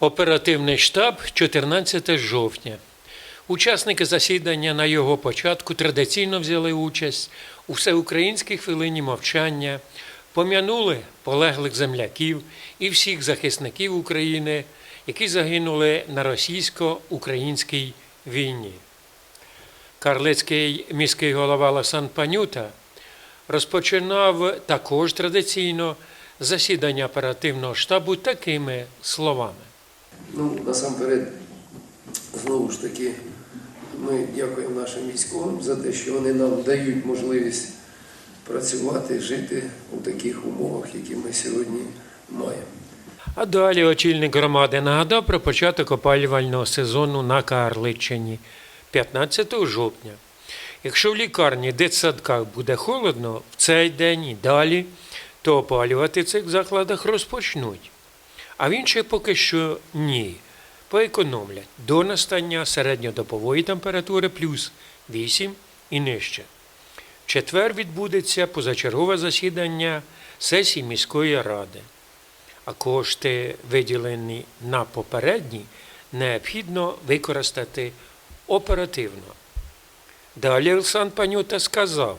Оперативний штаб 14 жовтня. Учасники засідання на його початку традиційно взяли участь у всеукраїнській хвилині мовчання, пом'янули полеглих земляків і всіх захисників України, які загинули на російсько-українській війні. Карлицький міський голова Ласан Панюта розпочинав також традиційно засідання оперативного штабу такими словами. Ну, насамперед, знову ж таки, ми дякуємо нашим військовим за те, що вони нам дають можливість працювати, жити у таких умовах, які ми сьогодні маємо. А далі очільник громади нагадав про початок опалювального сезону на Карличині 15 жовтня. Якщо в лікарні, дитсадках буде холодно в цей день і далі, то опалювати в цих закладах розпочнуть. А в інших поки що ні. Поекономлять до настання середньодобової температури плюс 8 і нижче. В четвер відбудеться позачергове засідання сесії міської ради а кошти, виділені на попередні, необхідно використати оперативно. Далі Олександр Панюта сказав,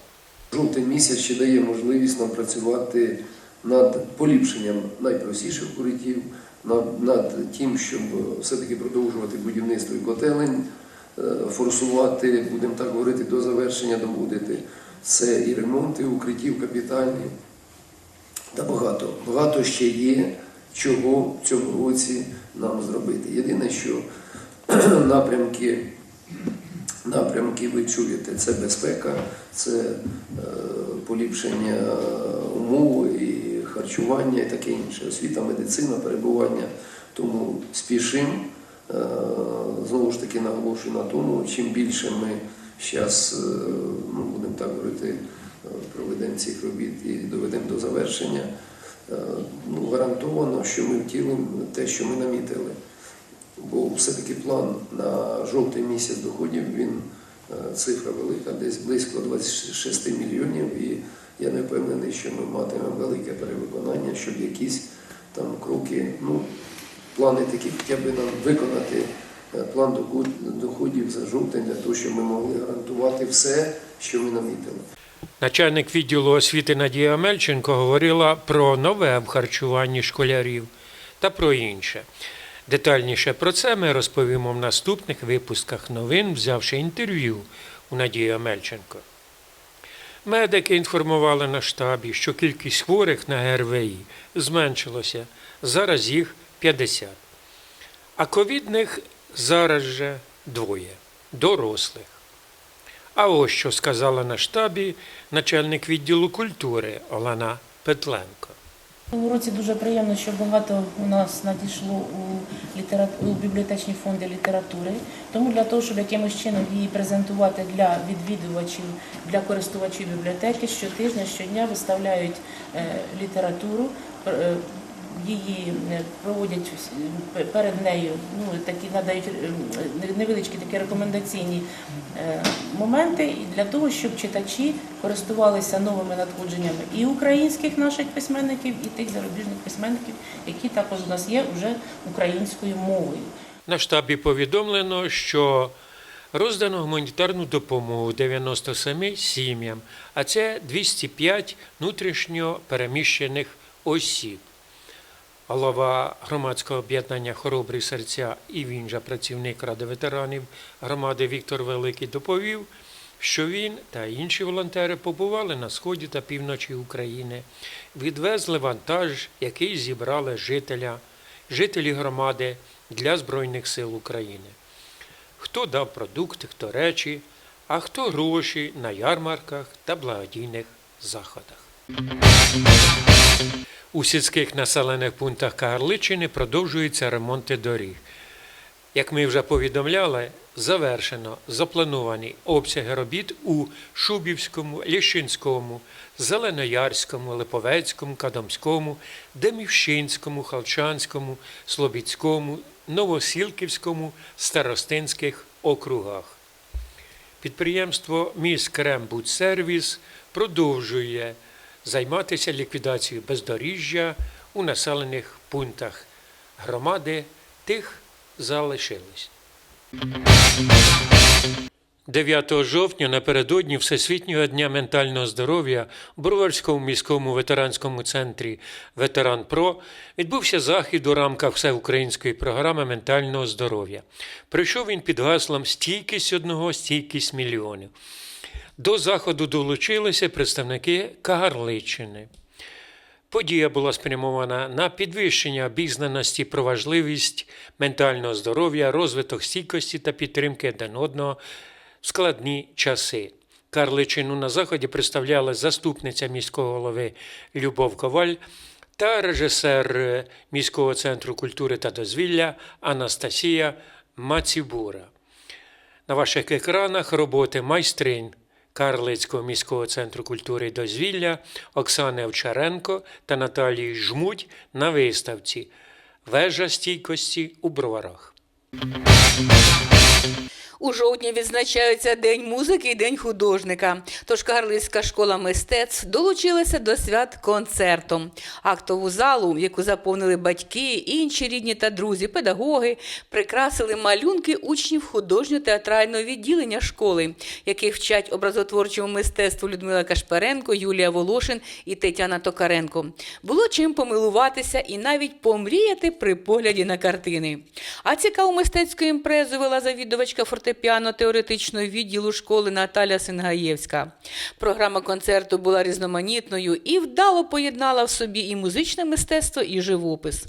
Жовтий місяць ще дає можливість нам працювати над поліпшенням найпростіших укриттів, над, над тим, щоб все-таки продовжувати будівництво і котелень, е, форсувати, будемо так говорити, до завершення доводити. Це і ремонти укриттів капітальні. Та багато. Багато ще є, чого в цьому році нам зробити. Єдине, що напрямки напрямки ви чуєте. Це безпека, це е, поліпшення умов і харчування і таке інше. Освіта, медицина, перебування. Тому спішимо. Е, Знову ж таки наголошую на тому, чим більше ми зараз, ну, будемо так говорити, е, проведемо цих робіт і доведемо до завершення, е, ну, гарантовано, що ми втілимо те, що ми намітили. Бо все-таки план на жовтий місяць доходів він е, цифра велика, десь близько 26 мільйонів. І я не впевнений, що ми матимемо велике перевиконання, щоб якісь там кроки, ну, плани такі хоча б нам виконати е, план доходів за жовтень, для того, щоб ми могли гарантувати все, що ми намітили. начальник відділу освіти Надія Мельченко говорила про нове в харчуванні школярів та про інше. Детальніше про це ми розповімо в наступних випусках новин, взявши інтерв'ю у Надії Амельченко. Медики інформували на штабі, що кількість хворих на ГРВІ зменшилося, зараз їх 50. А ковідних зараз же двоє дорослих. А ось що сказала на штабі начальник відділу культури Олена Петленко. У році дуже приємно, що багато у нас надійшло у, літерату у бібліотечні фонди літератури. Тому для того, щоб якимось чином її презентувати для відвідувачів, для користувачів бібліотеки, щотижня, щодня виставляють е, літературу. Її е, проводять е, перед нею, ну такі надають е, невеличкі такі рекомендаційні моменти для того, щоб читачі користувалися новими надходженнями і українських наших письменників, і тих зарубіжних письменників, які також у нас є вже українською мовою. На штабі повідомлено, що роздано гуманітарну допомогу 97 сім'ям, а це 205 внутрішньо переміщених осіб. Голова громадського об'єднання Хоробрі серця і він же працівник Ради ветеранів громади Віктор Великий доповів, що він та інші волонтери побували на сході та півночі України, відвезли вантаж, який зібрали жителя, жителі громади для Збройних сил України. Хто дав продукти, хто речі, а хто гроші на ярмарках та благодійних заходах. У сільських населених пунктах Кагарличини продовжуються ремонти доріг. Як ми вже повідомляли, завершено заплановані обсяги робіт у Шубівському, Ліщинському, Зеленоярському, Липовецькому, Кадомському, Демівщинському, Халчанському, Слобідському, Новосілківському, Старостинських округах. Підприємство «Міськрембудсервіс» продовжує займатися ліквідацією бездоріжжя у населених пунктах громади тих залишились. 9 жовтня напередодні Всесвітнього дня ментального здоров'я в Броварському міському ветеранському центрі Ветеран Про відбувся захід у рамках всеукраїнської програми ментального здоров'я. Прийшов він під гаслом Стійкість одного, стійкість мільйонів. До заходу долучилися представники Кагарличини. Подія була спрямована на підвищення обізнаності про важливість ментального здоров'я, розвиток стійкості та підтримки один одного в складні часи. Карличину на заході представляла заступниця міського голови Любов Коваль та режисер міського центру культури та дозвілля Анастасія Мацібура. На ваших екранах роботи майстринь Карлицького міського центру культури і дозвілля Оксани Овчаренко та Наталії Жмуть на виставці Вежа стійкості у броварах. У жовтні відзначаються День музики і День художника. Тож Карлицька школа мистецтв долучилася до свят концертом. Актову залу, яку заповнили батьки, інші рідні та друзі, педагоги, прикрасили малюнки учнів художньо-театрального відділення школи, яких вчать образотворчому мистецтву Людмила Кашпаренко, Юлія Волошин і Тетяна Токаренко. Було чим помилуватися і навіть помріяти при погляді на картини. А цікаву мистецьку імпрезу вела завідувачка фортепіано-теоретичного відділу школи Наталя Сингаєвська. Програма концерту була різноманітною і вдало поєднала в собі і музичне мистецтво, і живопис.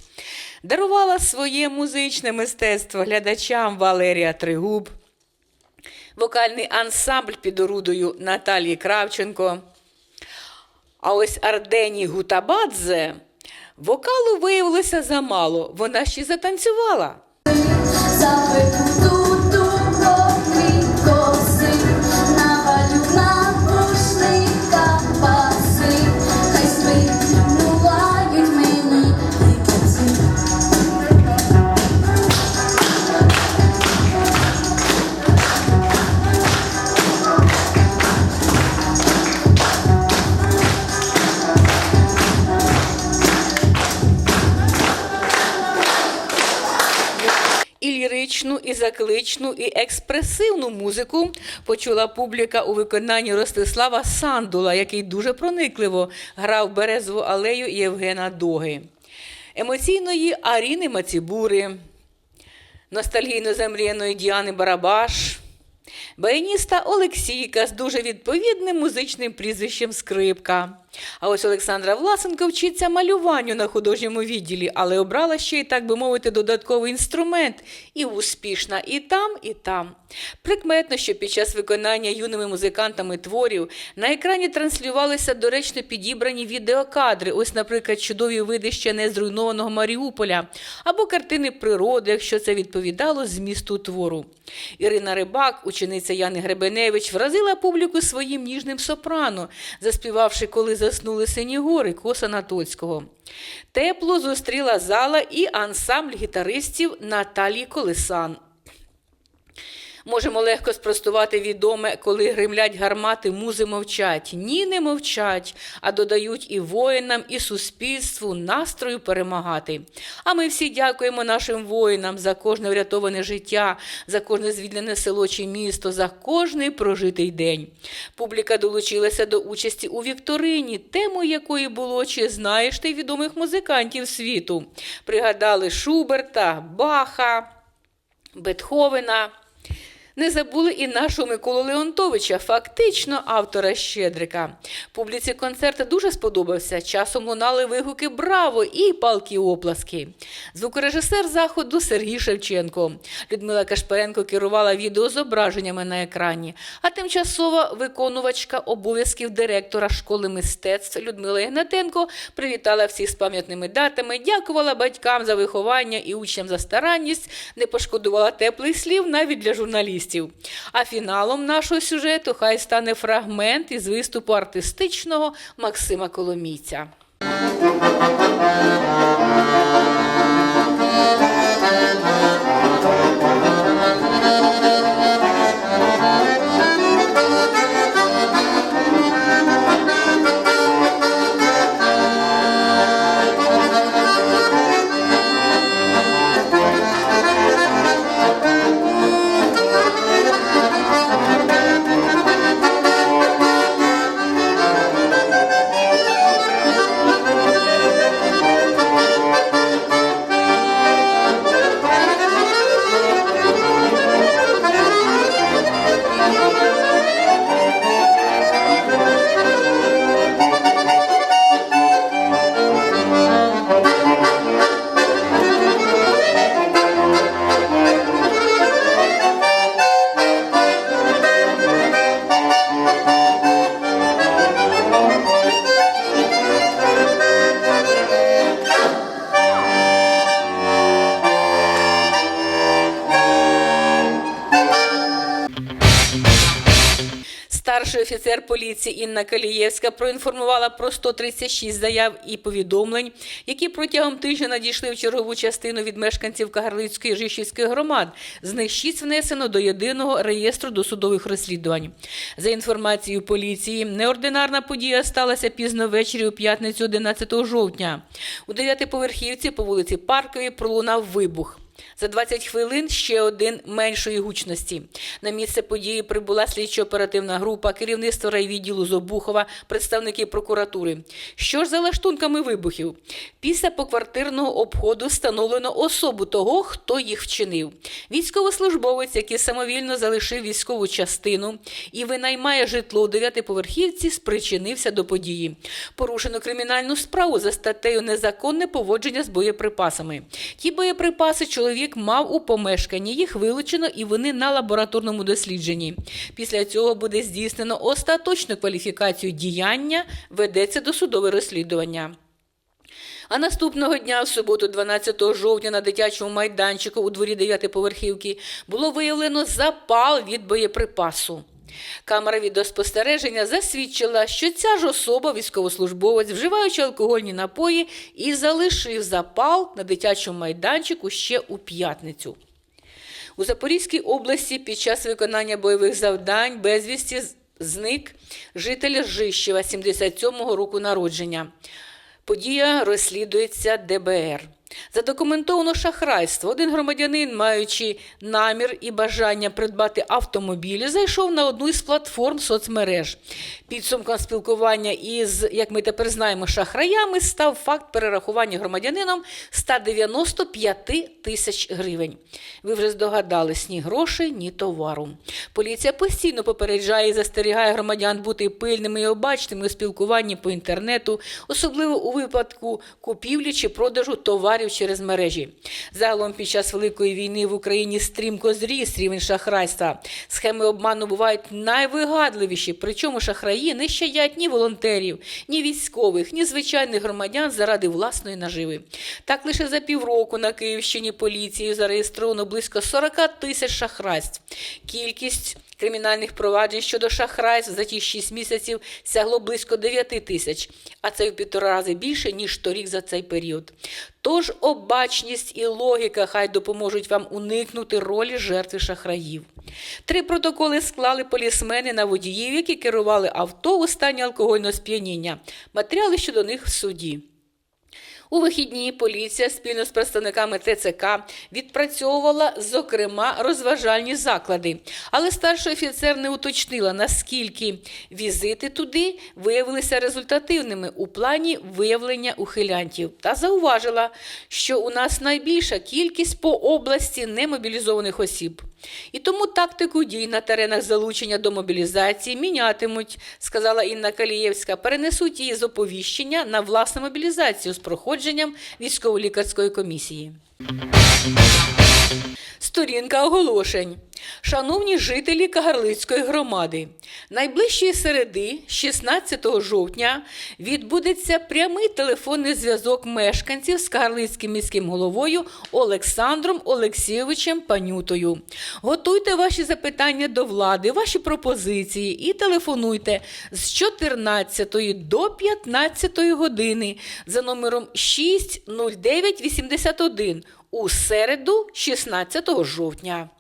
Дарувала своє музичне мистецтво глядачам Валерія Тригуб, вокальний ансамбль під орудою Наталії Кравченко. А ось Ардені Гутабадзе вокалу виявилося замало. Вона ще й затанцювала. І закличну, і експресивну музику почула публіка у виконанні Ростислава Сандула, який дуже проникливо грав березову алею Євгена Доги, емоційної Аріни Мацібури, ностальгійно замріяної Діани Барабаш. Баяніста Олексійка з дуже відповідним музичним прізвищем Скрипка. А ось Олександра Власенко вчиться малюванню на художньому відділі, але обрала ще й, так би мовити, додатковий інструмент і успішна і там, і там. Прикметно, що під час виконання юними музикантами творів на екрані транслювалися доречно підібрані відеокадри, ось, наприклад, чудові види ще не зруйнованого Маріуполя, або картини природи, якщо це відповідало змісту твору. Ірина Рибак, учениця Яни Гребеневич, вразила публіку своїм ніжним сопрано, заспівавши коли заснули сині гори Коса Натоцького. Тепло зустріла зала і ансамбль гітаристів Наталії Колесан. Можемо легко спростувати відоме, коли гримлять гармати, музи мовчать. Ні, не мовчать, а додають і воїнам, і суспільству настрою перемагати. А ми всі дякуємо нашим воїнам за кожне врятоване життя, за кожне звільнене село чи місто, за кожний прожитий день. Публіка долучилася до участі у вікторині, темою якої було чи знаєш ти відомих музикантів світу. Пригадали Шуберта, Баха, Бетховена. Не забули і нашого Миколу Леонтовича, фактично автора Щедрика. Публіці концерту дуже сподобався. Часом лунали вигуки Браво і палки оплески. Звукорежисер заходу Сергій Шевченко. Людмила Кашпаренко керувала відеозображеннями на екрані, а тимчасова виконувачка обов'язків директора школи мистецтв Людмила Ігнатенко привітала всіх з пам'ятними датами, дякувала батькам за виховання і учням за старанність, не пошкодувала теплих слів навіть для журналістів. А фіналом нашого сюжету хай стане фрагмент із виступу артистичного Максима Коломійця. Офіцер поліції Інна Калієвська проінформувала про 136 заяв і повідомлень, які протягом тижня надійшли в чергову частину від мешканців Кагарлицької і Жишівської громад. З них 6 внесено до єдиного реєстру досудових розслідувань. За інформацією поліції, неординарна подія сталася пізно ввечері у п'ятницю 11 жовтня. У дев'ятиповерхівці по вулиці Парковій пролунав вибух. За 20 хвилин ще один меншої гучності. На місце події прибула слідчо-оперативна група, керівництво райвідділу Зобухова, представники прокуратури. Що ж за лаштунками вибухів? Після поквартирного обходу встановлено особу того, хто їх вчинив. Військовослужбовець, який самовільно залишив військову частину і винаймає житло у дев'ятиповерхівці, спричинився до події. Порушено кримінальну справу за статтею незаконне поводження з боєприпасами. Ті боєприпаси чоловік мав у помешканні, їх вилучено і вони на лабораторному дослідженні. Після цього буде здійснено остаточну кваліфікацію діяння, ведеться досудове розслідування. А наступного дня, в суботу, 12 жовтня, на дитячому майданчику у дворі дев'ятиповерхівки було виявлено запал від боєприпасу. Камера відеоспостереження засвідчила, що ця ж особа, військовослужбовець, вживаючи алкогольні напої, і залишив запал на дитячому майданчику ще у п'ятницю. У Запорізькій області під час виконання бойових завдань безвісті зник житель Жищева 77-го року народження. Подія розслідується ДБР. Задокументовано шахрайство. Один громадянин, маючи намір і бажання придбати автомобілі, зайшов на одну із платформ соцмереж. Підсумком спілкування із, як ми тепер знаємо, шахраями став факт перерахування громадянином 195 тисяч гривень. Ви вже здогадались, ні грошей, ні товару. Поліція постійно попереджає і застерігає громадян бути пильними і обачними у спілкуванні по інтернету, особливо у випадку купівлі чи продажу товарів через мережі. Загалом під час Великої війни в Україні стрімко зріс рівень шахрайства. Схеми обману бувають найвигадливіші, причому шахраї не щадять ні волонтерів, ні військових, ні звичайних громадян заради власної наживи. Так лише за півроку на Київщині поліцією зареєстровано близько 40 тисяч шахрайств. Кількість кримінальних проваджень щодо шахрайств за ті 6 місяців сягло близько 9 тисяч, а це в півтора рази більше, ніж торік за цей період. Тож обачність і логіка хай допоможуть вам уникнути ролі жертви шахраїв. Три протоколи склали полісмени на водіїв, які керували авто у стані алкогольного сп'яніння. Матеріали щодо них в суді. У вихідні поліція спільно з представниками ТЦК відпрацьовувала, зокрема, розважальні заклади. Але старший офіцер не уточнила, наскільки візити туди виявилися результативними у плані виявлення ухилянтів. Та зауважила, що у нас найбільша кількість по області немобілізованих осіб. І тому тактику дій на теренах залучення до мобілізації мінятимуть, сказала Інна Калієвська. Перенесуть її з оповіщення на власну мобілізацію з проходженням військово-лікарської комісії. Сторінка оголошень. Шановні жителі Кагарлицької громади, найближчої середи, 16 жовтня, відбудеться прямий телефонний зв'язок мешканців з Кагарлицьким міським головою Олександром Олексійовичем Панютою. Готуйте ваші запитання до влади, ваші пропозиції і телефонуйте з 14 до 15 години за номером 60981 у середу, 16 жовтня.